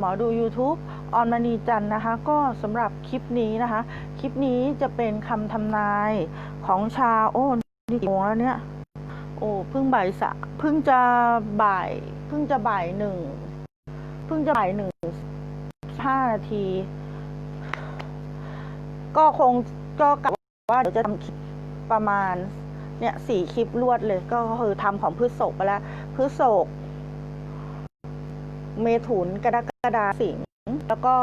หมอดู YouTube ออนมณีจันนะคะ ก็สำหรับคลิปนี้นะคะ คลิปนี้จะเป็นคำทำนายของชาวโอ้นี่กี่โมงแล้วเนี่ย โอ้เพิ่งบ่ายสะเพิ่งจะบ่าย เพิ่งจะบ่ายหนึ่งเพิ่งจะบ่ายหนึ่งห้านาที ก็คงก็กะว่าเดี๋ยวจะทำคลิปประมาณเนี่ยสี่คลิปรวดเลยก็คือทำของพฤษภไปแล้วพฤษภ เมถุนกรกฎาสิงห์แล้วก็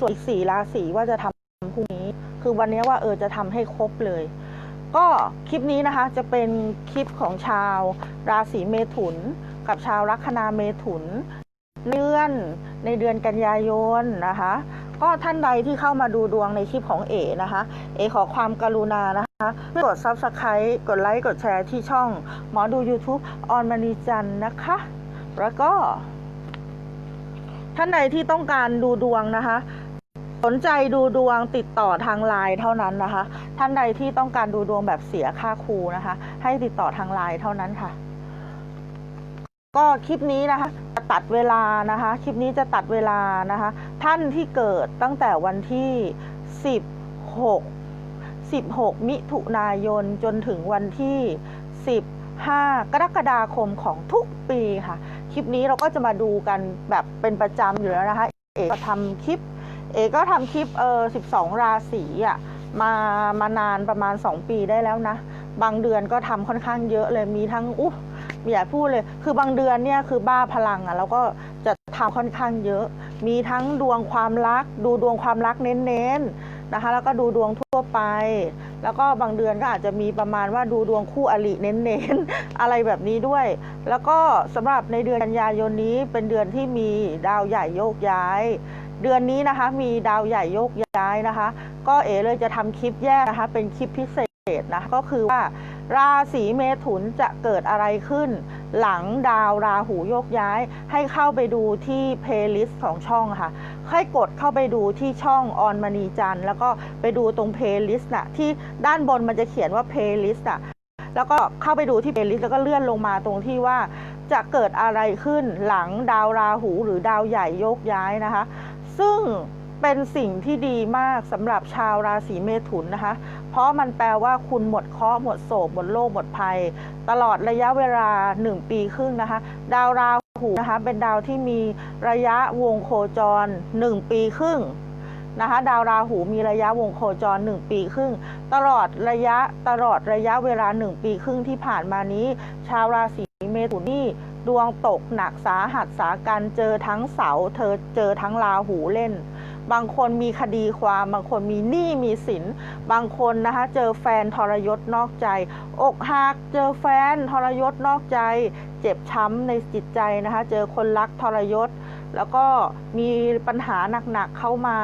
ส่วนอีกสี่ราศีว่าจะทำพรุ่งนี้ คือวันนี้ว่าเออจะทำให้ครบเลย ก็คลิปนี้นะคะจะเป็นคลิปของชาวราศีเมถุน กับชาวลัคนาเมถุนเลื่อนในเดือนกันยายนนะคะ ก็ท่านใดที่เข้ามาดูดวงในคลิปของเอนะคะ เอขอความกรุณานะคะกด Subscribe กดไลค์ กดแชร์ที่ช่องหมอดู YouTube ออนมณีจันนะคะ แล้วก็ ท่านใดที่ต้องการดูดวงนะคะ สนใจดูดวงติดต่อทางไลน์เท่านั้นนะคะ ท่านใดที่ต้องการดูดวงแบบเสียค่าครูนะคะ ให้ติดต่อทางไลน์เท่านั้นค่ะ ก็คลิปนี้นะคะจะตัดเวลานะคะ คลิปนี้จะตัดเวลานะคะ ท่านที่เกิดตั้งแต่วันที่ 16 16 มิถุนายนจนถึงวันที่15กรกฎาคมของทุกปีค่ะ คลิปนี้เราก็จะมาดูกันแบบเป็นประจำอยู่แล้วนะคะ เอกทำคลิป เอกก็ทำคลิปเออ12 ราศีอะมามานานประมาณ 2 ปีได้แล้วนะ บางเดือนก็ทำค่อนข้างเยอะเลยมีทั้งอุ๊ไม่อยากพูดเลย คือบางเดือนเนี่ยคือบ้าพลังอะแล้วก็จะทำค่อนข้างเยอะ มีทั้งดวงความรัก ดูดวงความรักเน้นๆนะคะ แล้วก็ดูดวงทั่วไป แล้วก็บางเดือนก็อาจจะมีประมาณว่าดูดวงคู่อริเน้นๆ อะไรแบบนี้ด้วย แล้วก็สำหรับในเดือนกันยายนนี้เป็นเดือนที่มีดาวใหญ่โยกย้าย เดือนนี้นะคะมีดาวใหญ่โยกย้ายนะคะ ก็เอ๋เลยจะทำคลิปแยกนะคะเป็นคลิปพิเศษนะก็คือว่าราศีเมถุนจะเกิดอะไรขึ้น หลังดาวราหูโยกย้าย ให้เข้าไปดูที่เพลย์ลิสต์ของช่องค่ะ ให้กดเข้าไปดูที่ช่องออนมณีจันแล้วก็ไปดูตรงเพลย์ลิสต์น่ะที่ด้านบนมันจะเขียนว่าเพลย์ลิสต์อะแล้วก็เข้าไปดูที่เพลย์ลิสต์แล้วก็เลื่อนลงมาตรงที่ว่าจะเกิดอะไรขึ้นหลังดาวราหูหรือดาวใหญ่โยกย้ายนะคะ ซึ่งเป็นสิ่งที่ดีมากสำหรับชาวราศีเมถุนนะคะ เพราะมันแปลว่าคุณหมดเคราะห์หมดโศกหมดโรคหมดภัย ตลอดระยะเวลา 1 ปีครึ่งนะคะ ดาวรา หูนะคะเป็นดาวที่มีระยะวงโคจร 1 ปีครึ่งนะคะดาวราหูมีระยะวงโคจร 1 ปีครึ่ง ตลอดระยะตลอดระยะเวลา 1 ปีครึ่งที่ผ่านมานี้ ชาวราศีเมถุนนี่ดวงตกหนักสาหัสสากันเจอทั้งเสาเธอเจอทั้งราหูเล่น บางคนมีคดีความบางคนมีหนี้มีสิน บางคนนะคะเจอแฟนทรยศนอกใจ อกหักเจอแฟนทรยศนอกใจ เจ็บช้ำในจิตใจนะคะ เจอคนรักทรยศ แล้วก็มีปัญหาหนักๆเข้ามา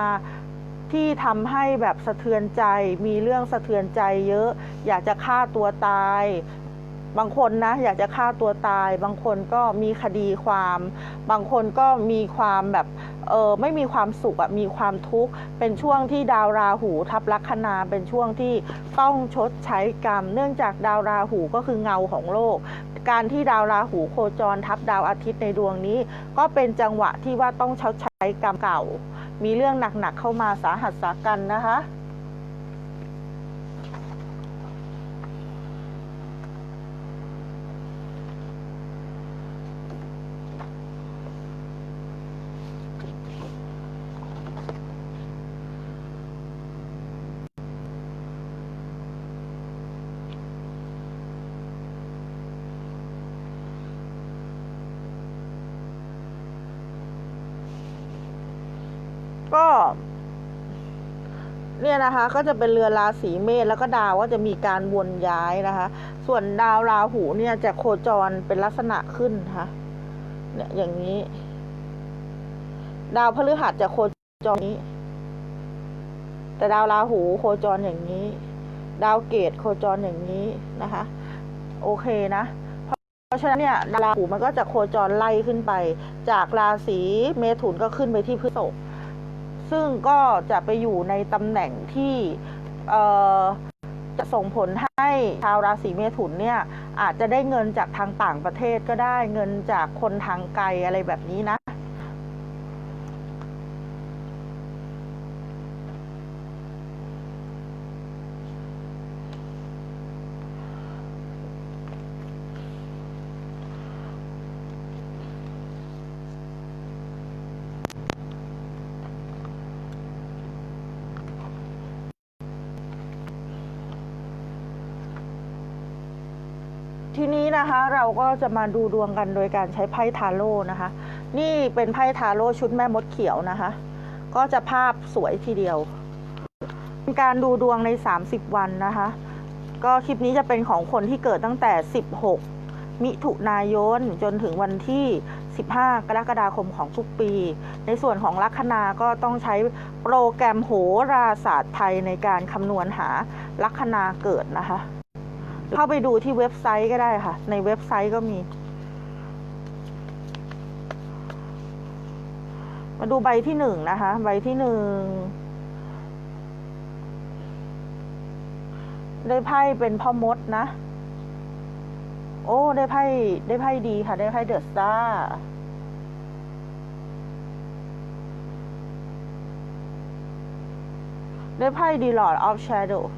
ที่ทำให้แบบสะเทือนใจ มีเรื่องสะเทือนใจเยอะ อยากจะฆ่าตัวตาย บางคนนะอยากจะฆ่าตัวตาย บางคนก็มีคดีความ บางคนก็มีความแบบเออไม่มีความสุขอะมีความทุกข์ เป็นช่วงที่ดาวราหูทับลัคนาเป็นช่วงที่ต้องชดใช้กรรม เนื่องจากดาวราหูก็คือเงาของโลก การที่ดาวราหูโคจรทับดาวอาทิตย์ในดวงนี้ ก็เป็นจังหวะที่ว่าต้องชดใช้กรรมเก่า มีเรื่องหนักๆเข้ามาสาหัสสากันนะคะ ก็ เนี่ยนะคะ ก็จะเป็นเรือราศีเมษแล้วก็ดาวก็จะมีการวนย้ายนะคะ ส่วนดาวราหูเนี่ยจะโคจรเป็นลักษณะขึ้นนะคะเนี่ยอย่างนี้ ดาวพฤหัสจะโคจรนี้ แต่ดาวราหูโคจรอย่างนี้ ดาวเกตโคจรอย่างนี้นะคะ โอเคนะเพราะฉะนั้นเนี่ยดาวราหูมันก็จะโคจรไล่ขึ้นไป จากราศีเมถุนก็ขึ้นไปที่พฤษภ ซึ่งก็จะไปอยู่ในตำแหน่งที่จะส่งผลให้ชาวราศีเมถุนเนี่ยอาจจะได้เงินจากทางต่างประเทศก็ได้เงินจากคนทางไกลอะไรแบบนี้นะ นี้นะคะเราก็จะมาดูดวงกันโดยการใช้ไพ่ทาโร่นะคะ นี่เป็นไพ่ทาโร่ชุดแม่มดเขียวนะคะ ก็จะภาพสวยทีเดียวเป็นการดูดวงใน 30 วันนะคะ ก็คลิปนี้จะเป็นของคนที่เกิดตั้งแต่ 16 มิถุนายนจนถึงวันที่ 15 กรกฎาคมของทุกปี ในส่วนของลัคนาก็ต้องใช้โปรแกรมโหราศาสตร์ไทยในการคำนวณหาลัคนาเกิดนะคะ เข้าไปดูที่เว็บไซต์ก็ได้ค่ะ ในเว็บไซต์ก็มี มาดูใบที่หนึ่งนะคะ ใบที่หนึ่งได้ไพ่เป็นพ่อมดนะ โอ้ ได้ไพ่ได้ไพ่ดีค่ะ ได้ไพ่เดอะสตาร์ได้ไพ่ดีลอดออฟแชโดว์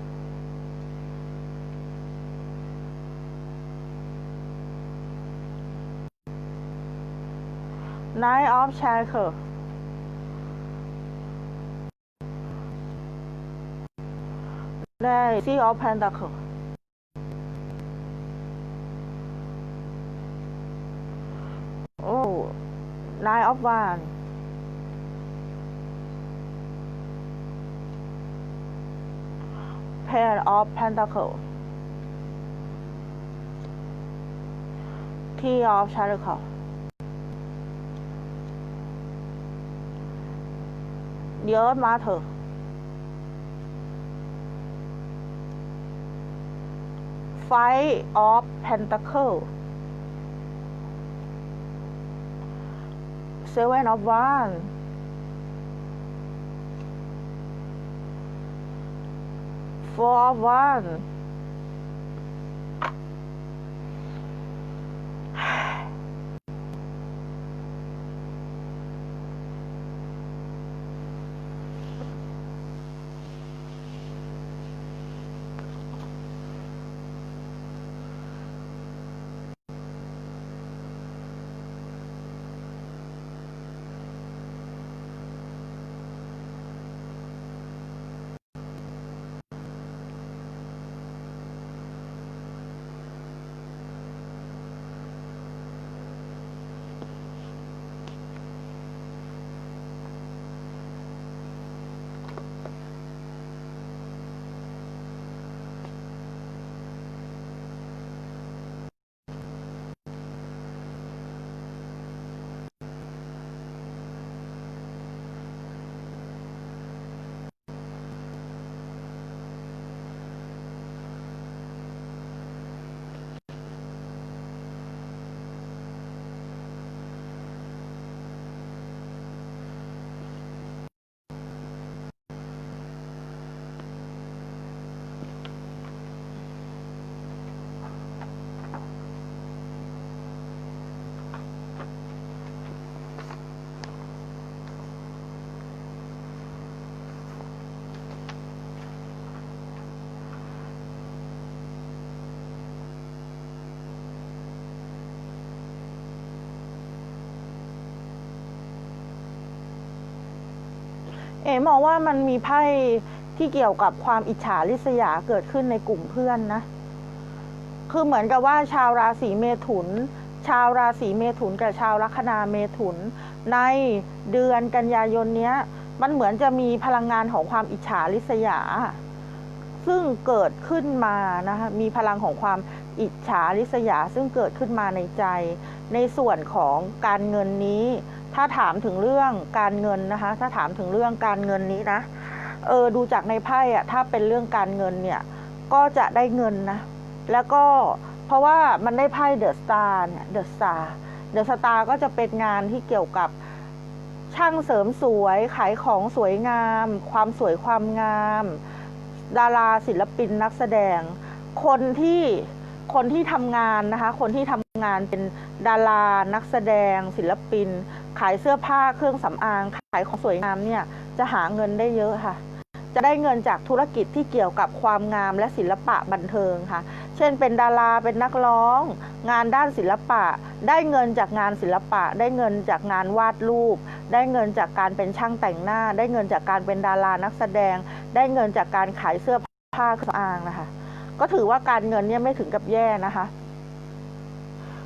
Nine of Shackles ได้ Sea of Pentacle โอ้ Nine of Wands Pair of Pentacles Tea of Shackles The Earth Mother Five of Pentacles Seven of Wands Four of Wands เอ๋ เอมองว่ามันมีไพ่ที่เกี่ยวกับความอิจฉาริษยาเกิดขึ้นในกลุ่มเพื่อนนะ คือเหมือนกับว่าชาวราศีเมถุน ชาวราศีเมถุนกับชาวลัคนาเมถุน ในเดือนกันยายนเนี้ย มันเหมือนจะมีพลังงานของความอิจฉาริษยา ซึ่งเกิดขึ้นมานะคะมีพลังของความอิจฉาริษยาซึ่งเกิดขึ้นมาในใจ ในส่วนของการเงินนี้ ถ้าถามถึงเรื่องการเงินนะคะ ถ้าถามถึงเรื่องการเงินนี้นะเออดูจากในไพ่อะถ้าเป็นเรื่องการเงินเนี่ยก็จะได้เงินนะ แล้วก็เพราะว่ามันได้ไพ่เดอะสตาร์เนี่ยเดอะสตาร์เดอะสตาร์ก็จะเป็นงานที่เกี่ยวกับช่างเสริมสวยขายของสวยงาม ความสวยความงาม ดาราศิลปินนักแสดง คนที่คนที่ทำงานนะคะ คนที่ทำงานเป็นดารานักแสดง ศิลปิน ขายเสื้อผ้าเครื่องสำอาง ขายของสวยงามเนี่ยจะหาเงินได้เยอะค่ะ จะได้เงินจากธุรกิจที่เกี่ยวกับความงามและศิลปะบันเทิงค่ะ เช่นเป็นดาราเป็นนักร้อง งานด้านศิลปะ ได้เงินจากงานศิลปะ ได้เงินจากงานวาดรูป ได้เงินจากการเป็นช่างแต่งหน้า ได้เงินจากการเป็นดารานักแสดง ได้เงินจากการขายเสื้อผ้าเครื่องสำอางนะคะ ก็ถือว่าการเงินเนี่ยไม่ถึงกับแย่นะคะ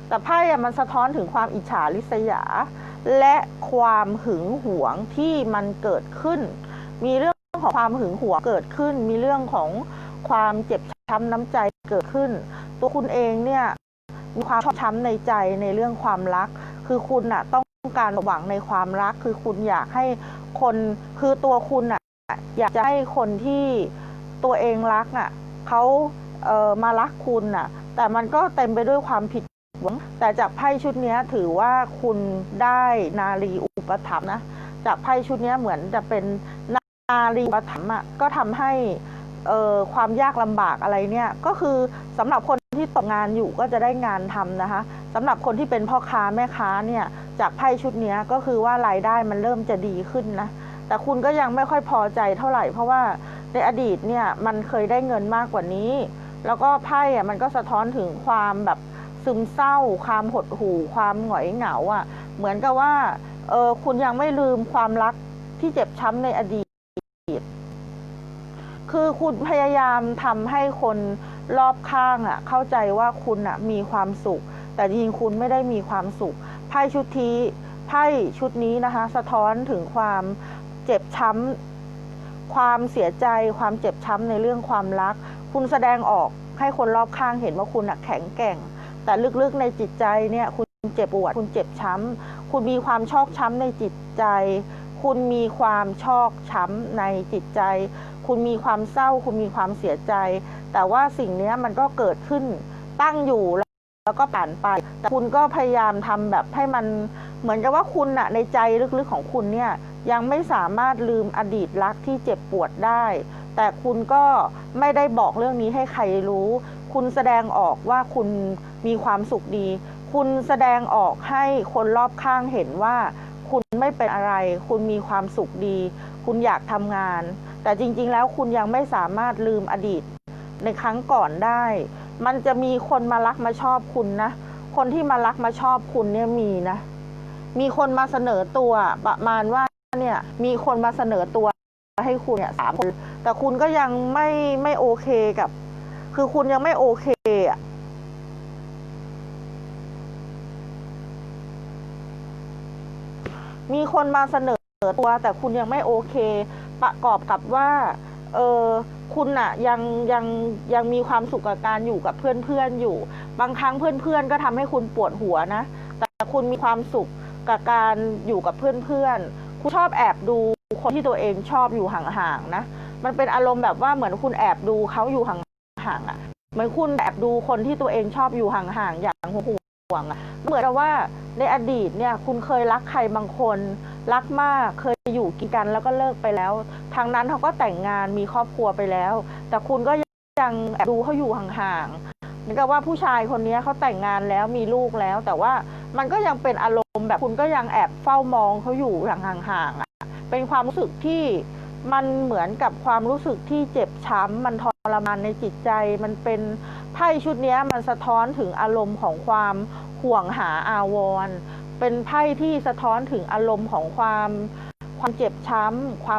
แต่ไพ่มันสะท้อนถึงความอิจฉาริษยา และความหึงหวงที่มันเกิดขึ้น มีเรื่องของความหึงหวงเกิดขึ้น มีเรื่องของความเจ็บช้ำน้ำใจเกิดขึ้น ตัวคุณเองเนี่ยมีความชอบช้ำในใจในเรื่องความรัก คือคุณน่ะต้องการหวังในความรัก คือคุณอยากให้คนคือตัวคุณน่ะ อยากจะให้คนที่ตัวเองรักน่ะเขาเอ่อมารักคุณน่ะ แต่มันก็เต็มไปด้วยความผิดหวัง แต่จากไพ่ชุดนี้ถือว่าคุณได้นารีอุปถัมภ์นะ จากไพ่ชุดนี้เหมือนจะเป็นนารีอุปถัมภ์อะก็ทำให้เอ่อความยากลำบากอะไรเนี่ย ก็คือสำหรับคนที่ตกงานอยู่ก็จะได้งานทำนะคะสำหรับคนที่เป็นพ่อค้าแม่ค้าเนี่ย จากไพ่ชุดนี้ก็คือว่ารายได้มันเริ่มจะดีขึ้นนะ แต่คุณก็ยังไม่ค่อยพอใจเท่าไหร่ เพราะว่าในอดีตเนี่ยมันเคยได้เงินมากกว่านี้ แล้วก็ไพ่อะมันก็สะท้อนถึงความแบบซึมเศร้า ความหดหู่ ความหงอยเหงาอะ เหมือนกับว่าเออคุณยังไม่ลืมความรักที่เจ็บช้ำในอดีต คือคุณพยายามทำให้คนรอบข้างอะ เข้าใจว่าคุณอะมีความสุข แต่จริงคุณไม่ได้มีความสุขไพ่ชุดทีไพ่ชุดนี้นะคะ สะท้อนถึงความ เจ็บช้ำความเสียใจความเจ็บช้ำในเรื่องความรัก คุณแสดงออกให้คนรอบข้างเห็นว่าคุณแข็งแกร่ง แต่ลึกๆในจิตใจเนี่ยคุณเจ็บปวด คุณเจ็บช้ำ คุณมีความชอกช้ำในจิตใจ คุณมีความชอกช้ำในจิตใจ คุณมีความเศร้า คุณมีความเสียใจ แต่ว่าสิ่งนี้มันก็เกิดขึ้นตั้งอยู่แล้วแล้วก็ผ่านไป แต่คุณก็พยายามทำแบบให้มันเหมือนกับว่าคุณอะในใจลึกๆของคุณเนี่ย ยังไม่สามารถลืมอดีตรักที่เจ็บปวดได้ แต่คุณก็ไม่ได้บอกเรื่องนี้ให้ใครรู้ คุณแสดงออกว่าคุณมีความสุขดี คุณแสดงออกให้คนรอบข้างเห็นว่า คุณไม่เป็นอะไร คุณมีความสุขดี คุณอยากทำงาน แต่จริงๆ แล้วคุณยังไม่สามารถลืมอดีต ในครั้งก่อนได้ มันจะมีคนมารักมาชอบคุณนะ คนที่มารักมาชอบคุณเนี่ยมีนะ มีคนมาเสนอตัวประมาณว่า เนี่ยมีคนมาเสนอตัวให้คุณเนี่ยสามคน แต่คุณก็ยังไม่ไม่โอเคกับ คือคุณยังไม่โอเคอะมีคนมาเสนอตัวแต่คุณยังไม่โอเค ประกอบกับว่า เออคุณอะยังยังยังมีความสุขกับการอยู่กับเพื่อนๆอยู่ บางครั้งเพื่อนๆก็ทำให้คุณปวดหัวนะ แต่คุณมีความสุขกับการอยู่กับเพื่อนๆ คุณชอบแอบดูคนที่ตัวเองชอบอยู่ห่างๆนะ มันเป็นอารมณ์แบบว่าเหมือนคุณแอบดูเขาอยู่ห่างๆอะเหมือนคุณแอบดูคนที่ตัวเองชอบอยู่ห่างๆอย่างห่วงๆอะเหมือนกับว่าในอดีตเนี่ยคุณเคยรักใครบางคนรักมากเคยอยู่กินกันแล้วก็เลิกไปแล้ว ทางนั้นเขาก็แต่งงานมีครอบครัวไปแล้ว แต่คุณก็ยังแอบดูเขาอยู่ห่างๆเหมือนกับว่าผู้ชายคนนี้เขาแต่งงานแล้วมีลูกแล้ว แต่ว่า มันก็ยังเป็นอารมณ์แบบคุณก็ยังแอบเฝ้ามองเขาอยู่ห่างๆอะเป็นความรู้สึกที่มันเหมือนกับความรู้สึกที่เจ็บช้ำมันทรมานในจิตใจ มันเป็นไพ่ชุดนี้มันสะท้อนถึงอารมณ์ของความห่วงหาอาวร เป็นไพ่ที่สะท้อนถึงอารมณ์ของความความเจ็บช้ำความ